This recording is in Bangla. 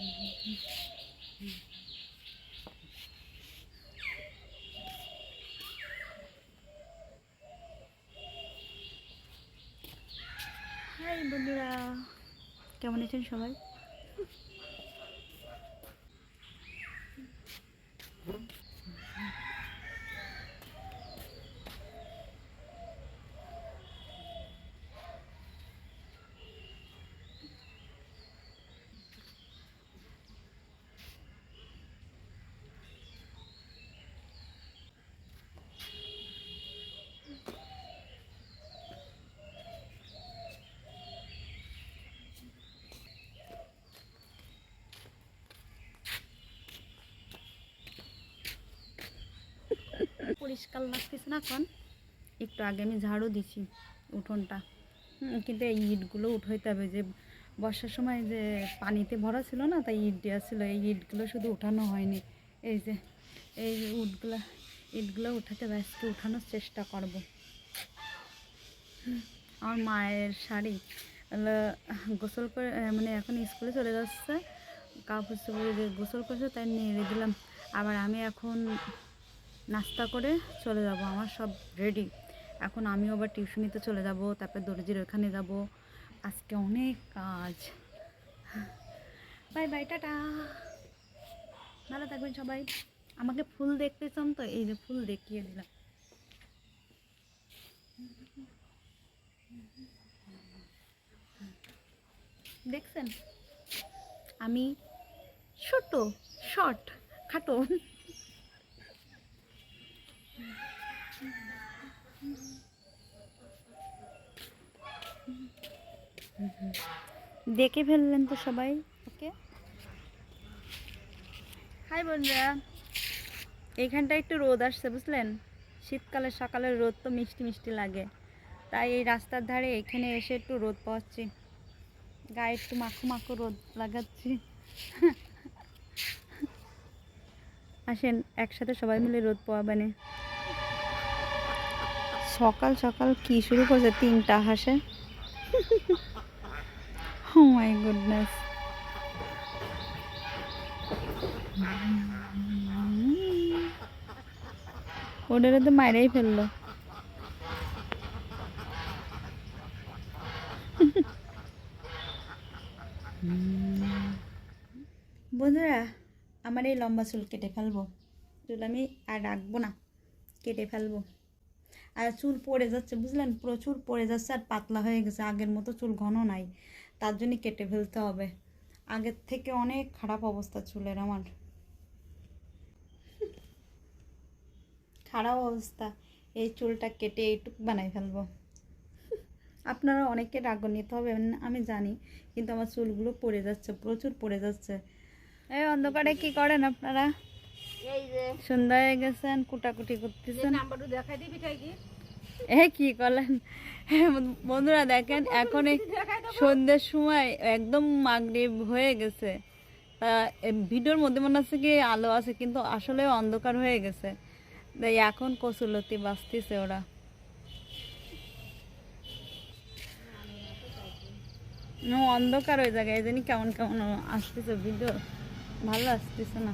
হাই বন্ধুরা কেমন আছেন সবাই? পরিষ্কার লাগতেছে না এখন। একটু আগে আমি ঝাড়ু দিছি উঠোনটা। কিন্তু এই ইটগুলো উঠাইতে হবে যে বর্ষার সময় যে পানিতে ভরা ছিল না, তাই ইট দেওয়া ছিল। এই ইটগুলো শুধু উঠানো হয়নি। এই যে, এই উটগুলো, ইটগুলো উঠাতে আজকে উঠানোর চেষ্টা করব। আমার মায়ের শাড়ি। গোসল করে মানে এখন স্কুলে চলে যাচ্ছে। কাপড় চোপড় গোসল করছে, তাই নিয়ে দিলাম। আবার আমি এখন নাস্তা করে চলে যাব, আমার সব রেডি এখন আমিও আবার টিউশনিতে চলে যাব, তারপর দর্জির ওখানে যাব। আজকে অনেক কাজ। Bye bye, tata. ভালো থাকবেন সবাই। আমাকে ফুল দেখতে চান তো, এই যে ফুল দেখিয়ে দিলাম। দেখছেন? আমি ছোট শর্ট খাটো। দেখে ফেললেন তো সবাই, ওকে? হাই বন্ধুরা এইখানটা একটু রোদ আসছে, বুঝলেন? শীতকালে, সকালের রোদ তো মিষ্টি মিষ্টি লাগে। তাই এই রাস্তার ধারে এখানে এসে একটু রোদ পাচ্ছি গায়ে একটু মাখো মাখো রোদ লাগাচ্ছি। আসেন, একসাথে সবাই মিলে রোদ পাওয়াবেন সকাল সকাল কি শুরু করছে? তিনটা হাসে। Oh my goodness. ওদের তো মাইরাই ফেলল। বন্ধুরা, আমার এই লম্বা চুল কেটে ফেলব। চুল আমি আর রাখব না, কেটে ফেলব। আর চুল পড়ে যাচ্ছে, বুঝলেন? প্রচুর পড়ে যাচ্ছে আর পাতলা হয়ে গেছে। আগের মতো চুল ঘন নাই। তার জন্য কেটে ফেলতে হবে। আগের থেকে অনেক খারাপ অবস্থা চুলের আমার। খারাপ অবস্থা। এই চুলটা কেটে এইটুক বানাই ফেলব। আপনারা অনেকে নিতে হবে, আমি জানি। কিন্তু আমার চুলগুলো পড়ে যাচ্ছে, প্রচুর পড়ে যাচ্ছে। এই অন্ধকারে কি করেন আপনারা? সন্ধ্যা হয়ে গেছেন কুটাকুটি করতেছেন। এ কি করলেন? বন্ধুরা দেখেন এখন এই সন্ধ্যের সময় একদম মাগরিব হয়ে গেছে। ভিডিওর মধ্যে মনে হচ্ছে কি আলো আছে কিন্তু আসলে অন্ধকার হয়ে গেছে। এখন কচুলতি বাঁচতেছে ওরা। নো, অন্ধকার ওই জায়গায় এই জন্য কেমন কেমন আসতেছে ভিডিও। ভালো আসতেছে না।